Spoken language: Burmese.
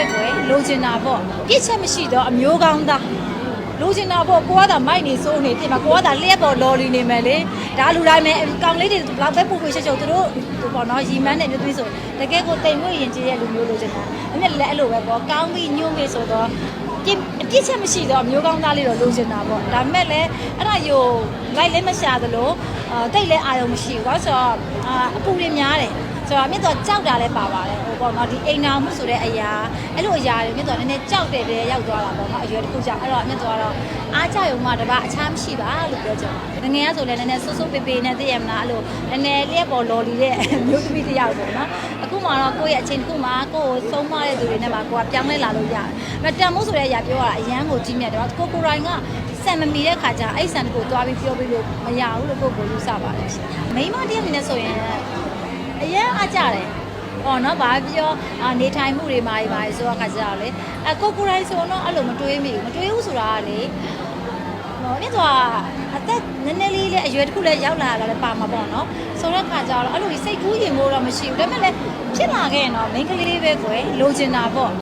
ပဲကွယ်လိုချင်တာပေါ့ပြစ်ချက်မရှိတော့အမျိုးကောင်းသားလိုချင်တာပေါ့ကိုကသာမိုက်နေစိုးနေပြင်မှာကိုကသာလျှက်ပေါ်လော်လီနေမယ်လေဒါလူတိုင်းပဲကောင်လေးတွေဘလောက်ပဲပူပူချက်ချက်သူတို့ဟိုပေါ့နော်ရီမန်းတဲ့မျိုးသမီးဆိုတကယ်ကိုတိမ်မွေ့ရင်ကြီးရဲ့လူမျိုးလိုချင်တာအမြဲလည်းအဲ့လိုပဲပေါ့ကောင်းပြီးညှို့ပြီးဆိုတော့ပြစ်အပြစ်ချက်မရှိတော့အမျိုးကောင်းသားလေးတော့လိုချင်တာပေါ့ဒါမဲ့လည်းအဲ့ဒါယိုလိုက်လည်းမရှာသလိုအာတိတ်လည်းအာရုံမရှိဘူးဘာလို့ဆိုတော့အာအပူတွေများတယ် ဆိုတော့မြင့်တော့ကြောက်တာလည်းပါပါတယ်ဟိုပေါ့နော်ဒီအိမ်နာမှုဆိုတဲ့အရာအဲ့လိုအရာတွေမြင့်တော့နည်းနည်းကြောက်တယ်ပဲရောက်သွားတာပေါ့နော်အရွယ်တစ်ခုကြောင့်အဲ့တော့မြင့်တော့တော့အားကြရုံမှတပါအခြားမရှိပါလို့ပြောချင်တယ်ငငယ်ကဆိုလည်းနည်းနည်းဆူဆူပေပေနဲ့သိရမလားအဲ့လိုနည်းနည်းလျက်ပေါ်လော်လီတဲ့မျိုးသမီးတစ်ယောက်ပေါ့နော်အခုမှတော့ကိုယ့်ရဲ့အချိန်တစ်ခုမှကိုယ့်ကိုသုံးမတဲ့သူတွေနဲ့မှကိုကပြောင်းလဲလာလို့ရတယ်မတန်မို့ဆိုတဲ့အရာပြောရတာအရန်ကိုကြီးမြတ်တယ်ကိုကိုရိုင်းကဆန်မမီတဲ့ခါကျအဲ့ဆန်ကိုသွားပြီးပြောပြီးလို့မရဘူးလို့ကိုကိုယူဆပါတယ်ရှင်မိန်းမတယောက်အနေနဲ့ဆိုရင် အရင်အားကြတယ်။ဟောနော်ဘာပြောအာနေထိုင်မှုတွေမာကြီးပါဆိုတော့ခါကြတော့လေအကိုကိုတိုင်းဆိုတော့အဲ့လိုမတွေးမိဘူးမတွေးဘူးဆိုတာကလေဟောမြစ်သွားအသက်နည်းနည်းလေးလေးအရွယ်တစ်ခုလည်းရောက်လာတာလည်းပါမှာပေါ့နော်ဆိုတော့ခါကြတော့အဲ့လိုစိတ်ကူးရင်မို့တော့မရှိဘူးဒါပေမဲ့လည်းဖြစ်လာခဲ့ရင်တော့မိန်းကလေးလေးပဲကွယ်လိုချင်တာပေါ့